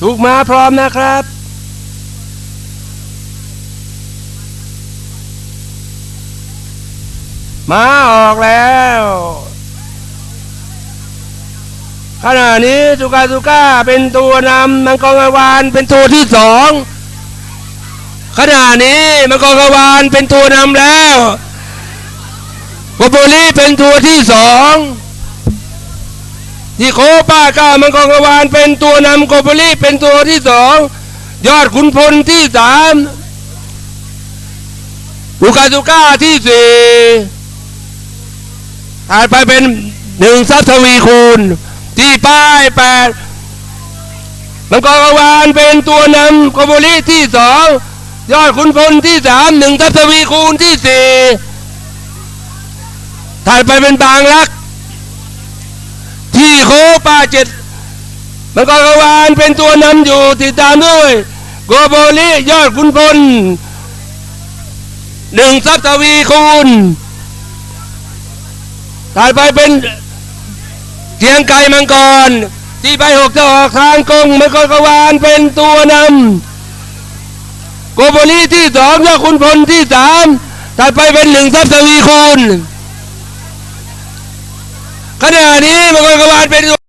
ถูกมาพร้อมนะครับ มาออกแล้ว ขณะนี้สุกาสุก้าเป็นตัวนำมังกรกวานเป็นตัวที่สองขณะนี้มังกรกวานเป็นตัวนำแล้วโกโบลีเป็นตัวที่สอง ที่โคป้าก้ามังกรกวานเป็นตัวนำโกโบลีเป็นตัวที่สองยอดขุนพลที่สามลูกาสุก้าที่สี่ถัดไปเป็นหนึ่งซับทวีคูณ ที่ป้ายแปดมังกรกวานเป็นตัวนำโกโบลีที่สองยอดขุนพลที่สามหนึ่งทัศวีคูณที่สี่ถัดไปเป็นบางรัก ป้าเจ็ดมังกรกวานเป็นตัวนำอยู่ติดตามด้วยโกโบลียอดขุนพลหนึ่งทัศวีคูณถัดไปเป็นเทียงไก่มังกร ที่ไปหกจะออกทางกงมังกรกวานเป็นตัวนำโกโบลีที่สองยอดคุณพลที่สามถัดไปเป็นหนึ่งทัพทวีคูณขณะนี้มังกรกวานเป็น